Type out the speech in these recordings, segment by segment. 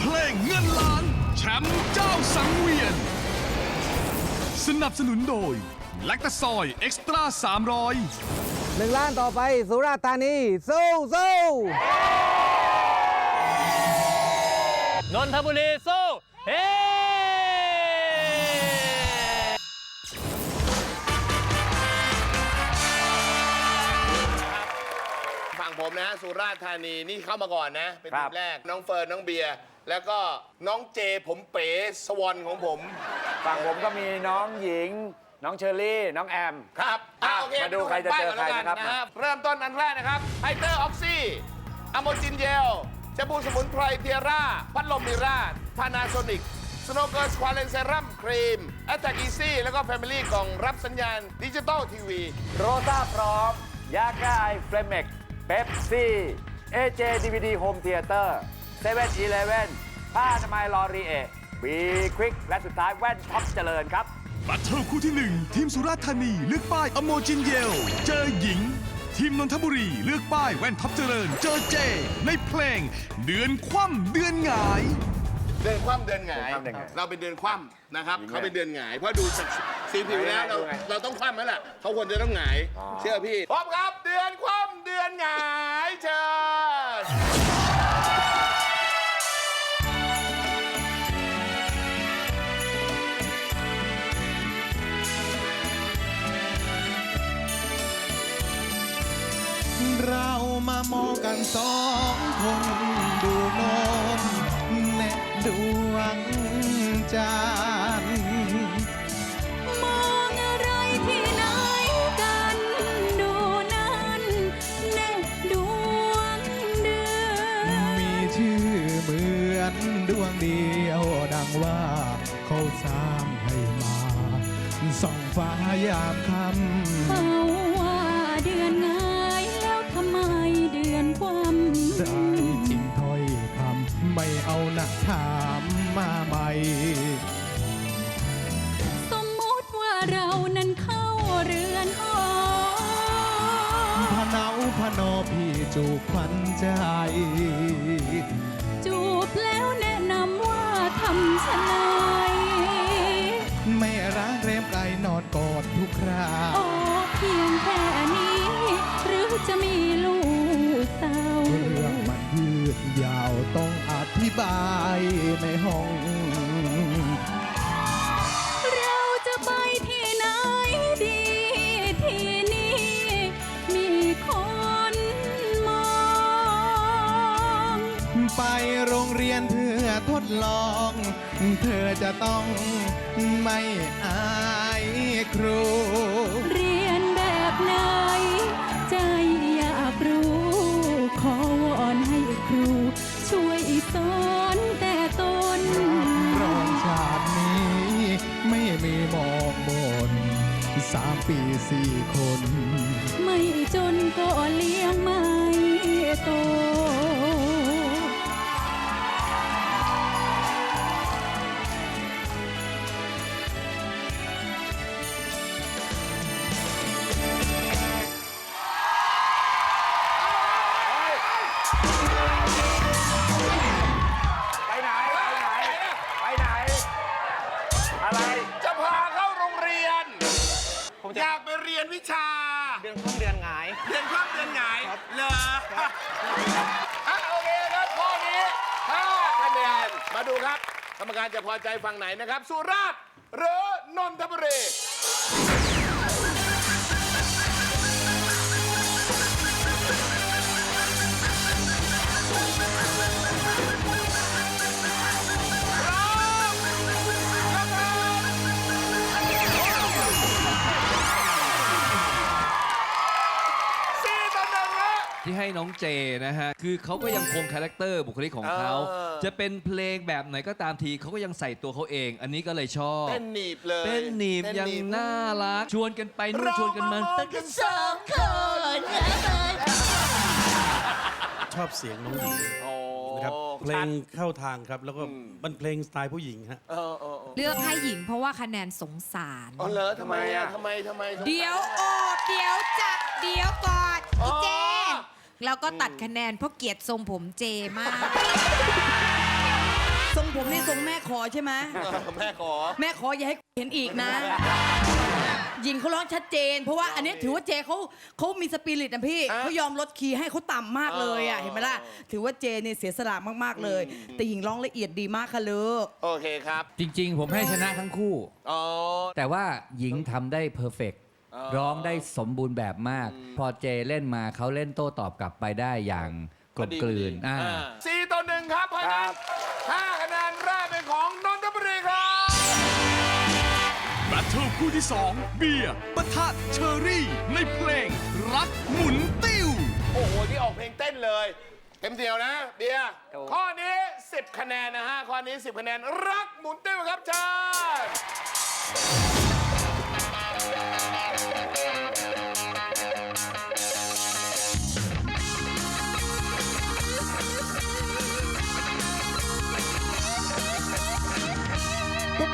เพลงเงินล้านแชมป์เจ้าสังเวียน สนับสนุนโดยแลคตาซอยเอ็กซ์ตร้า300 หนึ่งล้านต่อไปสุราษฎร์ธานีสู้สู้นนทบุรีสู้เฮ้ฝั่งผมนะฮะสุราษฎร์ธานีนี่เข้ามาก่อนนะ เป็นทีมแรกน้องเฟิร์นน้องเบียร์แล้วก็น้องเจผมเป๋สวอนของผม ฝั่งผมก็มีน้องหญิง น้องเชอรี่ น้องแอม ครับอะโอเคมาดูใครจะเจอใครนะครับไปก่อแล้วกัเริ่มต้นอันแรกนะครับไฮเตอร์ออกซี่อะโมจินเจลชาบูสมุนไพรเทียร่า พัดลมมิราพานาโซนิกสโนเกิร์สควาเลนเซรัมครีมแอตแทกอีซี่แล้วก็แฟมิลี่กล่องรับสัญญาณดิจิตอลทีวีโรซ่าพร้อม ยาก้าไอเฟรมเมกเป๊ปซี่ เอเจดีวีดีโฮมเทเตอร์ เซเว่นอีเลฟเว่นผ้าอนามัยลอรีเอบีควิกและสุดท้ายแว่นท็อปเจริญครับ บัตเทิลคู่ที่ 1 ทีมสุราษฎร์ธานี เลือกป้ายอโมจินเยล เจอหญิง ทีมนนทบุรี เลือกป้ายแว่นท็อปเจริญ เจอเจ ในเพลง เดือนคว่ำเดือนหงาย เดือนคว่ำเดือนหงาย เดือนคว่ำเดือนหงายเราเป็นเดือนคว่ำนะครับหญิงเขาเป็นเดือนหงาย เพราะดูจากสีผิวแล้วเราดูไง เราต้องคว่ำแล้วล่ะเขาควรจะต้องหงายอ๋อเชื่อพี่พร้อมครับ เดือนคว่ำเดือนหงาย เชิ ฟ้ายามค่เขาว่าเดือนไงายแล้วทำไมเดือนความำได้จริงถ้อยคำไม่เอาหนักถามมาใหม่ สมมติว่าเรานั้นเข้าเรือนหอพะเนาพะโนอพี่จูบขวัญใจ จูบแล้วแนะนำว่าทำชะไนไโรงเรียนเพื่อทดลอง เธอจะต้องไม่อายครู เรียนแบบไหน ใจอยากรู้ ขอวอนให้ครู ช่วยสอนแต่ต้นรองชาตินี้ไม่มีมองบนสามปีสี่คน ไม่จนก็เลี้ยงไม่โต อะโอเคครับข้อนี้5คะแนนมาดูครับกรรมการจะพอใจฝั่งไหนนะครับ สุราษฎร์หรือนนทบุรี ที่ให้น้องเจนะฮะ คือเขาก็ยังคงคาแรคเตอร์บุคลิกของเขา เออ จะเป็นเพลงแบบไหนก็ตามทีเขาก็ยังใส่ตัวเขาเอง อันนี้ก็เลยชอบ เต้นหนีบเลยเต้นหนีบเต้ยังน่ารัก ชวนกันไปนู่นชวนกันมาเรกันสองคนชอบเสียงน้องหญิงโอ้นะครับเพลชังดเข้าทางครับ แล้วก็มันเพลงสไตล์ผู้หญิงฮะ เออเออเออเลือกให้หญิงเพราะว่าคะแนนสงสาร อ๋อเหรอทำไมอะทำไมทำไมทำไม เดี๋ยวโอบเดี๋ยวจับ เดี๋ยวกอดอ๋อีอเจ แล้วก็ตัดคะแนนเพราะเกลียดทรงผมเจมาก ทรงผมนี่ทรงแม่ขอใช่ไหมแม่ขอ แม่ขออย่าให้เห็นอีกนะ หญิงเขาร้องชัดเจน เพราะว่าอันนี้ถือว่าเจเขาเขามีสปิริตนะพี่อะเขายอมลดคีย์ให้เขาต่ำมากเลยอะอ๋อเห็นไหมล่ะ ถือว่าเจเนี่ยเสียสละมากๆเลยแต่หญิงร้องละเอียดดีมากค่ะลูก โอเคครับ จริง ๆ ผมให้ชนะทั้งคู่ อ๋อ แต่ว่าหญิงทำได้เพอร์เฟกอ๋อ ร้องได้สมบูรณ์แบบมาก พอเจเล่นมาเขาเล่นโต้ตอบกลับไปได้อย่างกลมกลืนอ่าสี่ต่อหนึ่งครับเพราะฉะนั้นห้าคะแนนแรกเป็นของนนทบุรีครับแบทเทิลคู่ที่ 2 เบียร์ปะทะเชอรี่ ในเพลง รักหมุนติ้ว โอ้โห ที่ออกเพลงเต้นเลย เต็มเดียวนะ เบียร์ข้อนี้ 10 คะแนนนะฮะ ข้อนี้ 10 คะแนน รักหมุนติ้วครับเชิญ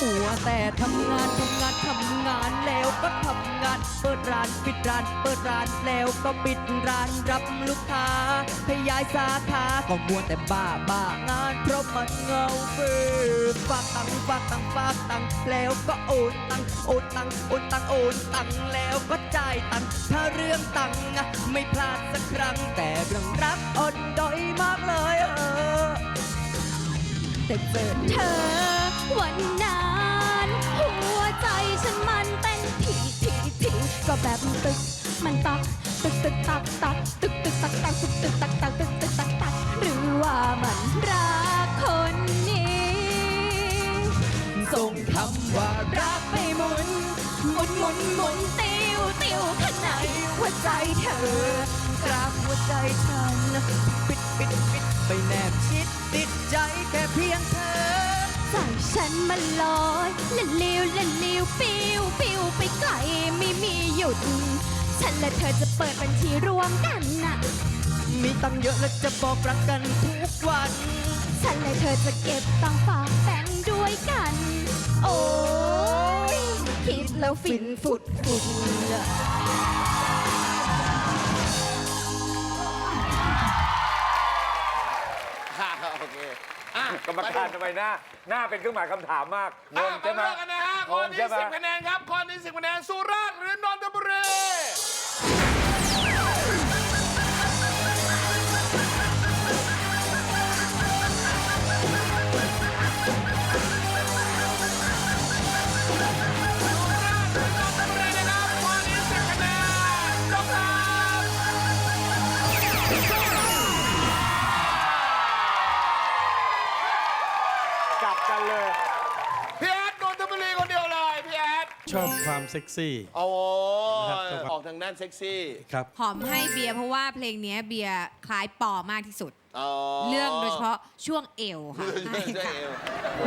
มัวแต่ทำงานทำงานทำงานแล้วก็ทำงาน เปิดร้านปิดร้าน เปิดร้านแล้วก็ปิดร้านรับลูกค้าขยายสาขาก็มัวแต่บ้าบ้างานเพราะมันเงาเฟือฝากตังฝากตังฝากตังแล้วก็โอนตังโอนตังโอนตังโอนตังแล้วก็จ่ายตังถ้าเรื่องตังค์อะไม่พลาดสักครั้งแต่เรื่องรักอ่อนด้อยมากเลยเออแต่เจอเธอวันนั้น ก็แบบตึก มันตัก ตึกตึกตักตักตึกตึกตักตักตึกตึกตักตักตึกตึกตักตักหรือว่ามันรักคนนี้ส่งคำว่ารักไปหมุนหมุนหมุนหมุนติวติวข้างในหัวใจเธอกราบหัวใจฉัน ปิดปิดปิดไปแนบชิดติดใจแค่เพียงเธอ ใจฉันมันลอยละลิวละลิวปิวปิวไปไกลไม่มีหยุด ฉันและเธอจะเปิดบัญชีรวมกันน่ะ มีตังค์เยอะและจะบอกรักกันทุกวัน ฉันและเธอจะเก็บตังค์ฝากแบงค์ด้วยกัน โอ้ยคิดแล้วฟินฝุดฝุด กรรมการทำไมหน้า หน้าเป็นเครื่องหมายคำถามมากงอะงมาใช่ไหมเลือกกันนะฮะงข้องนี้ใช่ไหม10คะแนนครับข้อนี้10คะแนนสุราษฎร์หรือนนทบุรี ชอบความเซ็กซี่โอ้นะครับ ออกทางด้านเซ็กซี่ ครับ หอมให้เบียร์เพราะว่าเพลงเนี้ยเบียร์คล้ายปอมากที่สุด อ๋อเรื่องโดยเฉพาะช่วงเอวค่ะใช่ใช่เอว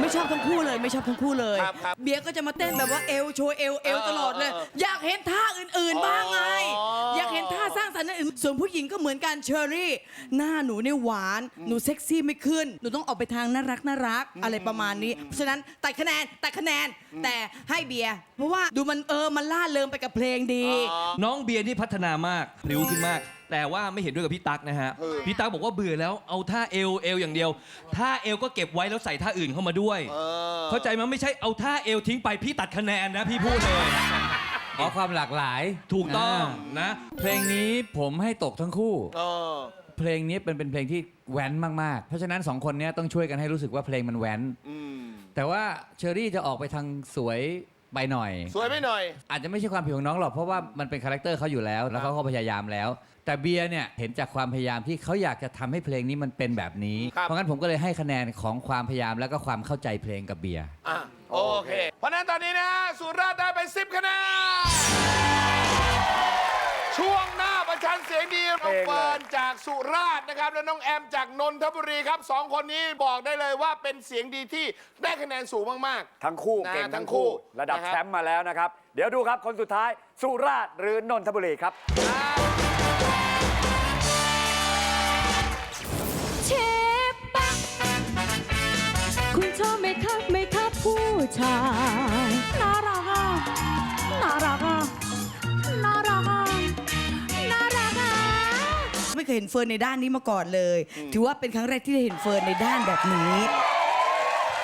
ไม่ชอบทั้งคู่เลยไม่ชอบทั้งคู่เลย ครับครับเบียร์ก็จะมาเต้นแบบว่าเอวโชว์เอวเอวเออตลอดเลยเอออยากเห็นท่าอื่น ๆ บ้างไง อ๋อออยากเห็นท่าสร้างสรรค์อื่นส่วนผู้หญิงก็เหมือนกันเชอรี่ หน้าหนูเนี่ยหวาน หนูเซ็กซี่ไม่ขึ้น หนูต้องออกไปทางน่ารักน่ารักอะไรประมาณนี้ เพราะฉะนั้นตัดคะแนนตัดคะแนนแต่ให้เบียร์เพราะว่าดูมันเออมันล่าเริงไปกับเพลงดีน้องเบียร์นี่พัฒนามากพลิ้วขึ้นมาก แต่ว่าไม่เห็นด้วยกับพี่ตั๊กนะฮะ พี่ตั๊กบอกว่าเบื่อแล้วเอาท่าเอวเอวอย่างเดียว ท่าเอวก็เก็บไว้แล้วใส่ท่าอื่นเข้ามาด้วยเออเข้าใจมั้ยไม่ใช่เอาท่าเอวทิ้งไปพี่ตัดคะแนนนะพี่พูดเลย ขอความหลากหลายถูกต้องนะ เพลงนี้ผมให้ตกทั้งคู่ เออ เพลงนี้เป็นเป็นเพลงที่แว้นมาก ๆ เพราะฉะนั้นสองคนเนี้ยต้องช่วยกันให้รู้สึกว่าเพลงมันแว้น อืม แต่ว่าเชอรี่จะออกไปทางสวย ไปหน่อย สวยไปหน่อย อาจจะไม่ใช่ความผิดของน้องหรอกเพราะว่ามันเป็นคาแรคเตอร์เขาอยู่แล้ว แล้วเขาก็พยายามแล้ว แต่เบียร์เนี่ยเห็นจากความพยายามที่เขาอยากจะทำให้เพลงนี้มันเป็นแบบนี้ ครับ เพราะงั้นผมก็เลยให้คะแนนของความพยายามแล้วก็ความเข้าใจเพลงกับเบียร์ อะโอเค เพราะฉะนั้นตอนนี้นะ สุราษฎร์ได้ไป 10คะแนนช่วงหน้า ประชันเสียงดีน้องเฟิร์นจากสุราษฎร์นะครับ และน้องแอมจากนนทบุรีครับสองคนนี้บอกได้เลยว่าเป็นเสียงดีที่ได้คะแนนสูงมากทั้งคู่นะเก่งทั้ทั้งงคู่ คู่ ระดับนะครับแชมป์มาแล้วนะครับ เดี๋ยวดูครับคนสุดท้ายสุราษฎร์หรือนนทบุรีครับ เชฟปะคุณชอบไหมครับไหมครับผู้ชาย ไม่เคยเห็นเฟิร์นในด้านนี้มาก่อนเลย ถือว่าเป็นครั้งแรกที่ได้เห็นเฟิร์นในด้านแบบนี้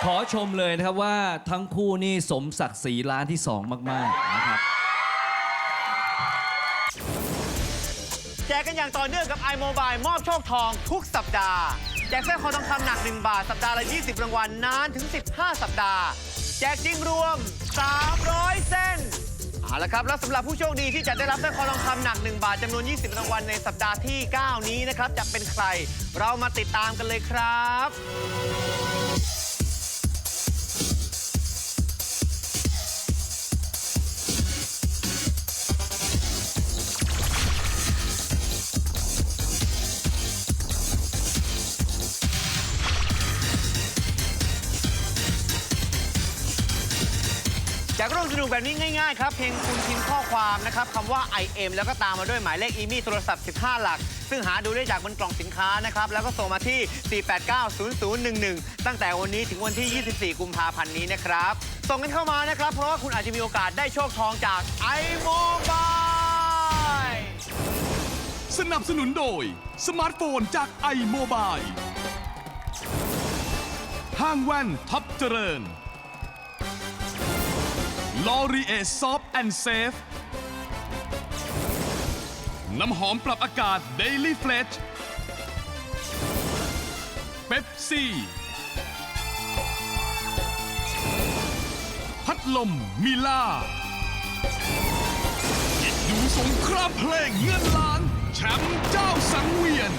ขอชมเลยนะครับว่าทั้งคู่นี่สมศักดิ์ศรีร้านที่2มากๆนะครับ แจกกันอย่างต่อเนื่องกับ iMobile มอบโชคทองทุกสัปดาห์ แจกสร้อยคอทองคำหนัก 1 บาท สัปดาห์ละ 20 รางวัลนานถึง 15 สัปดาห์ แจกจริงรวม 300 เส้น เอาละครับ แล้วสำหรับผู้โชคดีที่จะได้รับสร้อยคอทองคำหนัก 1 บาทจำนวน 20 รางวัลในสัปดาห์ที่ 9 นี้นะครับ จะเป็นใคร เรามาติดตามกันเลยครับ จากร่วมสนุกแบบนี้ง่ายๆครับ เพียงคุณพิมพ์ข้อความนะครับคำว่า IM แล้วก็ตามมาด้วยหมายเลขอีมี่โทรศัพท์ 15 หลัก ซึ่งหาดูได้จากบนกล่องสินค้านะครับ แล้วก็ส่งมาที่ 4890011 ตั้งแต่วันนี้ถึงวันที่ 24 กุมภาพันธ์นี้นะครับ ส่งกันเข้ามานะครับ เพราะว่าคุณอาจจะมีโอกาสได้โชคทองจาก iMobile สนับสนุนโดย สมาร์ทโฟนจาก iMobile ห้างแว่นท็อปเจริญ ลอรีเอซอฟแอนเซฟน้ำหอมปรับอากาศ Daily f l e d g e เ e ปซี่ พัดลมมิล่าคิดดูสงครามเพลงเงินล้าน แชมป์เจ้าสังเวียน